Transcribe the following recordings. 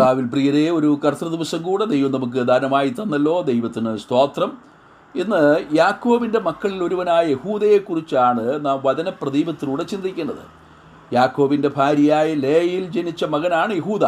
കർത്താവിൽ പ്രിയരെ ഒരു കർത്തൃ ദിവസം കൂടെ ദൈവം നമുക്ക് ദാനമായി തന്നല്ലോ. ദൈവത്തിന് സ്തോത്രം. ഇന്ന് യാക്കോബിന്റെ മക്കളിൽ ഒരുവനായ യഹൂദയെക്കുറിച്ചാണ് നാം വചനപ്രദീപത്തിലൂടെ ചിന്തിക്കുന്നത്. യാക്കോബിന്റെ ഭാര്യയായ ലേയിൽ ജനിച്ച മകനാണ് യഹൂദ.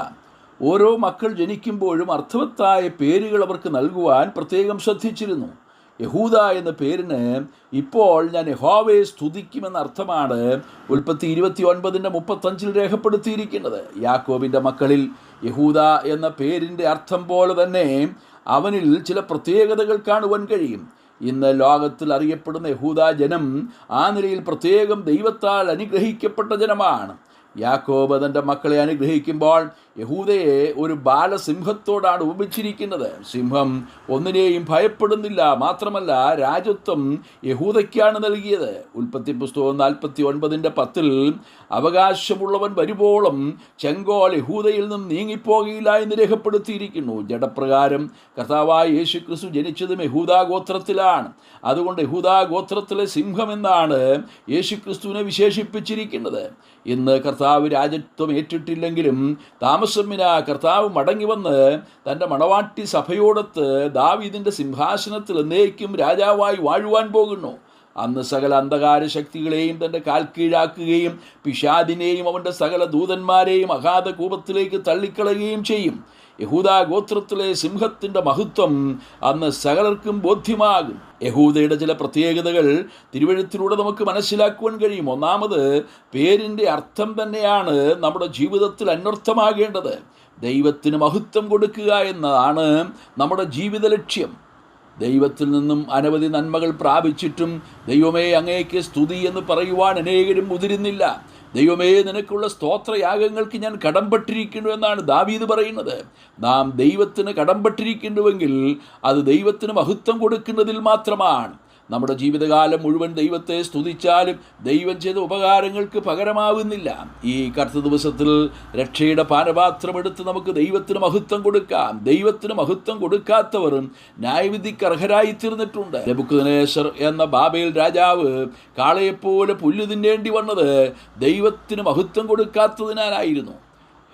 ഓരോ മക്കൾ ജനിക്കുമ്പോഴും അർത്ഥവത്തായ പേരുകൾ അവർക്ക് നൽകുവാൻ പ്രത്യേകം ശ്രദ്ധിച്ചിരുന്നു. യഹൂദ എന്ന പേരിന് ഇപ്പോൾ ഞാൻ യഹോവയെ സ്തുതിക്കുമെന്ന അർത്ഥമാണ് ഉൽപ്പത്തി ഇരുപത്തി ഒൻപതിന്റെ മുപ്പത്തഞ്ചിൽ രേഖപ്പെടുത്തിയിരിക്കുന്നത്. യാക്കോബിന്റെ മക്കളിൽ യഹൂദ എന്ന പേരിന്റെ അർത്ഥം പോലെ തന്നെ അവനിൽ ചില പ്രത്യേകതകൾ കാണുവാൻ കഴിയും. ഇന്ന് ലോകത്തിൽ അറിയപ്പെടുന്ന യഹൂദ ജനം ആ നിലയിൽ പ്രത്യേകം ദൈവത്താൽ അനുഗ്രഹിക്കപ്പെട്ട ജനമാണ്. യാക്കോബ് തന്റെ മക്കളെ അനുഗ്രഹിക്കുമ്പോൾ യഹൂദയെ ഒരു ബാലസിംഹത്തോടാണ് ഉപമിച്ചിരിക്കുന്നത്. സിംഹം ഒന്നിനെയും ഭയപ്പെടുന്നില്ല. മാത്രമല്ല രാജ്യത്വം യഹൂദയ്ക്കാണ് നൽകിയത്. ഉൽപ്പത്തി പുസ്തകം നാൽപ്പത്തി ഒൻപതിന്റെ പത്തിൽ അവകാശമുള്ളവൻ വരുമ്പോളും ചെങ്കോൾ യഹൂദയിൽ നിന്നും നീങ്ങിപ്പോകയില്ല എന്ന് രേഖപ്പെടുത്തിയിരിക്കുന്നു. ജഡപ്രകാരം കർത്താവായ യേശു ക്രിസ്തു ജനിച്ചതും യഹൂദാഗോത്രത്തിലാണ് അതുകൊണ്ട് യഹൂദാഗോത്രത്തിലെ സിംഹം എന്നാണ് യേശു ക്രിസ്തുവിനെ വിശേഷിപ്പിച്ചിരിക്കുന്നത്. ഇന്ന് കർത്താവ് രാജ്യത്വം ഏറ്റിട്ടില്ലെങ്കിലും താമസം വിന കർത്താവ് മടങ്ങി വന്ന് തന്റെ മണവാട്ടി സഭയോടത്ത് ദാവീദിന്റെ സിംഹാസനത്തിൽ എന്നേക്കും രാജാവായി വാഴുവാൻ പോകുന്നു. അന്ന് സകല അന്ധകാര ശക്തികളെയും തന്റെ കാൽ കീഴാക്കുകയും പിഷാദിനെയും അവന്റെ സകല ദൂതന്മാരെയും അഗാധ കൂപത്തിലേക്ക് തള്ളിക്കളയുകയും ചെയ്യും. യഹൂദ ഗോത്രത്തിലെ സിംഹത്തിന്റെ മഹത്വം അന്ന് സകലർക്കും ബോധ്യമാകും. യഹൂദയുടെ ചില പ്രത്യേകതകൾ തിരുവഴുത്തിലൂടെ നമുക്ക് മനസ്സിലാക്കുവാൻ കഴിയും. ഒന്നാമത് പേരിന്റെ അർത്ഥം തന്നെയാണ് നമ്മുടെ ജീവിതത്തിൽ അന്വർത്ഥമാകേണ്ടത്. ദൈവത്തിന് മഹത്വം കൊടുക്കുക എന്നതാണ് നമ്മുടെ ജീവിത ലക്ഷ്യം. ദൈവത്തിൽ നിന്നും അനവധി നന്മകൾ പ്രാപിച്ചിട്ടും ദൈവമേ അങ്ങേക്ക് സ്തുതി എന്ന് പറയുവാൻ അനേകരും മുതിരുന്നില്ല. ദൈവമേ നിനക്കുള്ള സ്തോത്രയാഗങ്ങൾക്ക് ഞാൻ കടംപെട്ടിരിക്കുന്നു എന്നാണ് ദാവീദ് പറയുന്നത്. നാം ദൈവത്തിന് കടംപെട്ടിരിക്കുന്നുവെങ്കിൽ അത് ദൈവത്തിന് മഹത്വം കൊടുക്കുന്നതിൽ മാത്രമാണ്. നമ്മുടെ ജീവിതകാലം മുഴുവൻ ദൈവത്തെ സ്തുതിച്ചാലും ദൈവം ചെയ്ത ഉപകാരങ്ങൾക്ക് പകരമാവുന്നില്ല. ഈ കറുത്ത ദിവസത്തിൽ രക്ഷയുടെ പാനപാത്രമെടുത്ത് നമുക്ക് ദൈവത്തിന് മഹത്വം കൊടുക്കാം. ദൈവത്തിന് മഹത്വം കൊടുക്കാത്തവരും ന്യായവിധിക്ക് അർഹരായി തീർന്നിട്ടുണ്ട് നെബുക്കുദ്നേസർ എന്ന ബാബേൽ രാജാവ് കാളയെപ്പോലെ പുല്ല് തിന്നേണ്ടി വന്നത് ദൈവത്തിന് മഹത്വം കൊടുക്കാത്തതിനാലായിരുന്നു.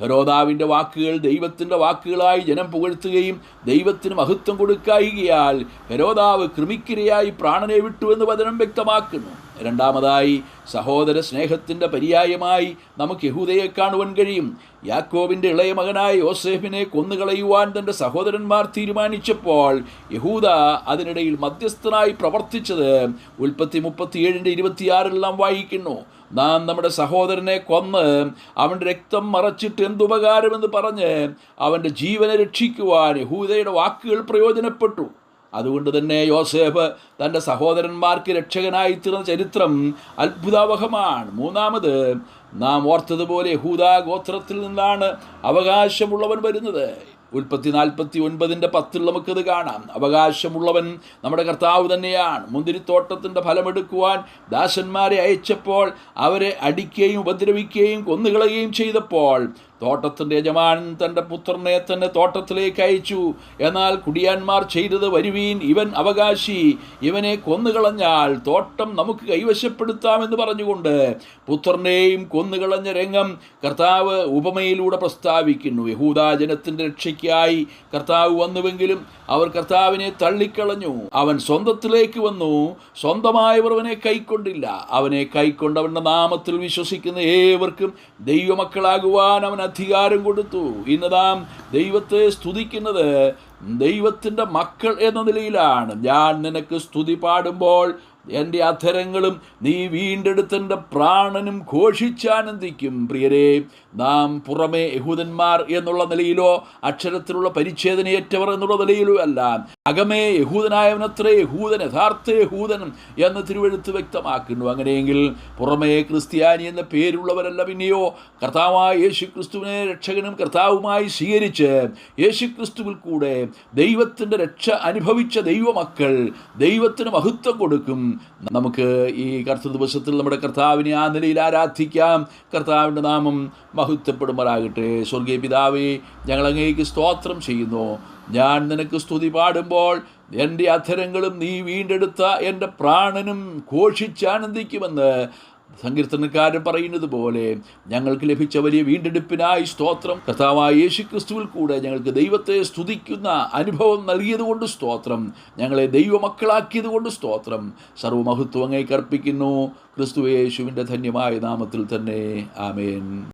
ഹെരോദാവിന്റെ വാക്കുകൾ ദൈവത്തിന്റെ വാക്കുകളായി ജനം പുകഴ്ത്തുകയും ദൈവത്തിന് മഹത്വം കൊടുക്കായികയാൽ ഹെരോദാവ് കൃമിക്കിരയായി പ്രാണനെ വിട്ടുവെന്ന് വചനം വ്യക്തമാക്കുന്നു. രണ്ടാമതായി സഹോദര സ്നേഹത്തിന്റെ പര്യായമായി നമുക്ക് യഹൂദയെ കാണുവാൻ കഴിയും. യാക്കോബിന്റെ ഇളയ മകനായ യോസേഫിനെ കൊന്നുകളയുവാൻ തന്റെ സഹോദരന്മാർ തീരുമാനിച്ചപ്പോൾ യഹൂദ അതിനിടയിൽ മധ്യസ്ഥനായി പ്രവർത്തിച്ചത് ഉൽപ്പത്തി മുപ്പത്തിയേഴിന്റെ ഇരുപത്തിയാറിലെല്ലാം വായിക്കുന്നു. നാം നമ്മുടെ സഹോദരനെ കൊന്ന് അവന്റെ രക്തം മറച്ചിട്ട് എന്തുപകാരമെന്ന് പറഞ്ഞ് അവന്റെ ജീവനെ രക്ഷിക്കുവാൻ യഹൂദയുടെ വാക്കുകൾ പ്രയോജനപ്പെട്ടു. അതുകൊണ്ട് തന്നെ യോസേഫ് തന്റെ സഹോദരന്മാർക്ക് രക്ഷകനായി തീർന്ന ചരിത്രം അത്ഭുതാവഹമാണ്. മൂന്നാമത് നാം ഓർത്തതുപോലെ ഹൂദാ ഗോത്രത്തിൽ നിന്നാണ് അവകാശമുള്ളവൻ വരുന്നത്. ഉൽപ്പത്തി നാൽപ്പത്തി ഒൻപതിന്റെ പത്തിൽ നമുക്കത് കാണാം. അവകാശമുള്ളവൻ നമ്മുടെ കർത്താവ് തന്നെയാണ്. മുന്തിരിത്തോട്ടത്തിന്റെ ഫലമെടുക്കുവാൻ ദാസന്മാരെ അയച്ചപ്പോൾ അവരെ അടിക്കുകയും ഉപദ്രവിക്കുകയും കൊന്നുകളയുകയും ചെയ്തപ്പോൾ തോട്ടത്തിന്റെ യജമാനൻ തന്റെ പുത്രനെ തന്നെ തോട്ടത്തിലേക്ക് അയച്ചു. എന്നാൽ കുടിയാന്മാർ ചെയ്തത് വരുവീൻ ഇവൻ അവകാശി. ഇവനെ കൊന്നുകളഞ്ഞാൽ തോട്ടം നമുക്ക് കൈവശപ്പെടുത്താമെന്ന് പറഞ്ഞുകൊണ്ട് പുത്രനെയും കൊന്നുകളഞ്ഞ രംഗം കർത്താവ് ഉപമയിലൂടെ പ്രസ്താവിക്കുന്നു. യഹൂദാജനത്തിന്റെ രക്ഷയ്ക്കായി കർത്താവ് വന്നുവെങ്കിലും അവർ കർത്താവിനെ തള്ളിക്കളഞ്ഞു. അവൻ സ്വന്തത്തിലേക്ക് വന്നു. സ്വന്തമായവർ അവനെ കൈക്കൊണ്ടില്ല. അവനെ കൈക്കൊണ്ടവന്റെ നാമത്തിൽ വിശ്വസിക്കുന്ന ഏവർക്കും ദൈവമക്കളാകുവാൻ അവൻ അധികാരം കൊടുത്തു. ഇന്ന് നാം ദൈവത്തെ സ്തുതിക്കുന്നത് ദൈവത്തിന്റെ മക്കൾ എന്ന നിലയിലാണ്. ഞാൻ നിനക്ക് സ്തുതി പാടുമ്പോൾ എന്റെ അധരങ്ങളും നീ വീണ്ടെടുത്തന്റെ പ്രാണനും ഘോഷിച്ചാനന്ദിക്കും പ്രിയരെ. നാം പുറമേ യഹൂദന്മാർ എന്നുള്ള നിലയിലോ അക്ഷരത്തിലുള്ള പരിച്ഛേദനയേറ്റവർ എന്നുള്ള നിലയിലോ അല്ല. അകമേ യഹൂദനായവനത്രേ യഹൂദൻ യഥാർത്ഥ യഹൂദൻ എന്ന് തിരുവെഴുത്ത് വ്യക്തമാക്കുന്നു. അങ്ങനെയെങ്കിൽ പുറമേ ക്രിസ്ത്യാനി എന്ന പേരുള്ളവരല്ല പിന്നെയോ? കർത്താവായ യേശു ക്രിസ്തുവിനെ രക്ഷകനും കർത്താവുമായി സ്വീകരിച്ച് യേശു ക്രിസ്തുവിൽ കൂടെ ദൈവത്തിന്റെ രക്ഷ അനുഭവിച്ച ദൈവമക്കൾ ദൈവത്തിന് മഹത്വം കൊടുക്കും. നമുക്ക് ഈ കർത്തൃ ദിവസത്തിൽ നമ്മുടെ കർത്താവിനെ ആ നിലയിൽ ആരാധിക്കാം. കർത്താവിന്റെ നാമം മഹത്വപ്പെടുമാറാകട്ടെ. സ്വർഗീയ പിതാവേ ഞങ്ങൾ അങ്ങേക്ക് സ്തോത്രം ചെയ്യുന്നു. ഞാൻ നിനക്ക് സ്തുതി പാടുമ്പോൾ എന്റെ അധരങ്ങളും നീ വീണ്ടെടുത്ത എന്റെ പ്രാണനും ഘോഷിച്ചാനന്ദിക്കുമെന്ന് സങ്കീർത്തനക്കാരൻ പറയുന്നത് പോലെ ഞങ്ങൾക്ക് ലഭിച്ച വലിയ വീണ്ടെടുപ്പിനായി സ്തോത്രം. കർത്താവായ യേശു ക്രിസ്തുവിൽ കൂടെ ഞങ്ങൾക്ക് ദൈവത്തെ സ്തുതിക്കുന്ന അനുഭവം നൽകിയതുകൊണ്ട് സ്തോത്രം. ഞങ്ങളെ ദൈവമക്കളാക്കിയത് കൊണ്ട് സ്തോത്രം. സർവമഹത്വം അങ്ങേക്ക് അർപ്പിക്കുന്നു. ക്രിസ്തു യേശുവിന്റെ ധന്യമായ നാമത്തിൽ തന്നെ. ആമേൻ.